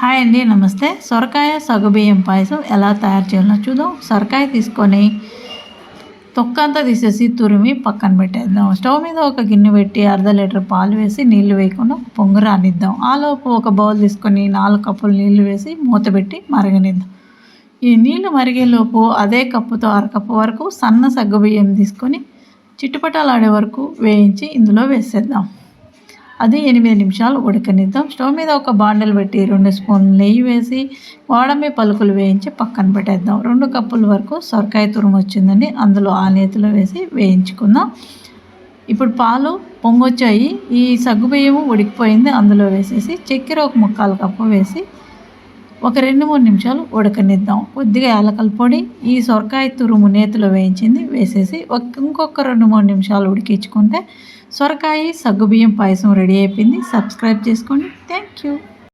Hi అండి నమస్తే. సొరకాయ సగబియ్యం పాయసం ఎలా తయారు చేయాలో చూద్దాం. సొరకాయ తీసుకొని తొక్కంతా తీసేసి తురిమి పక్కన పెట్టేద్దాం. స్టవ్ మీద ఒక గిన్నె పెట్టి అర్ధ లీటర్ పాలు వేసి నీళ్ళు వేయకుండా పొంగు రానిద్దాం. ఆలోపు ఒక బౌల్ తీసుకొని నాలుగు కప్పులు నీళ్ళు వేసి మూత పెట్టి మరగనిద్దాం. ఈ నీళ్ళు మరిగేలోపు అదే కప్పుతో అరకప్పు వరకు సన్న సగ్గుబియ్యం తీసుకొని చిట్టుపటాలాడే వరకు వేయించి ఇందులో వేసేద్దాం. అది ఎనిమిది నిమిషాలు ఉడకనిద్దాం. స్టవ్ మీద ఒక బాండలు పెట్టి రెండు స్పూన్లు నెయ్యి వేసి వాడమే పలుకులు వేయించి పక్కన పెట్టేద్దాం. రెండు కప్పుల వరకు సొరకాయ తురుము వచ్చిందండి. అందులో ఆ నేతిలో వేసి వేయించుకుందాం. ఇప్పుడు పాలు పొంగొచ్చాయి. ఈ సగ్గుబియ్యము ఉడికిపోయింది. అందులో వేసేసి చక్కెర ఒక ముక్కాలు కప్పు వేసి ఒక రెండు మూడు నిమిషాలు ఉడకనిద్దాం. కొద్దిగా యాలకల పొడి ఈ సొరకాయ తురుము నేతిలో వేయించింది వేసేసి ఒక ఇంకొక రెండు మూడు నిమిషాలు ఉడికించుకుంటే సొరకాయ సగ్గుబియ్యం పాయసం రెడీ అయిపోయింది. సబ్స్క్రైబ్ చేసుకోండి. Thank you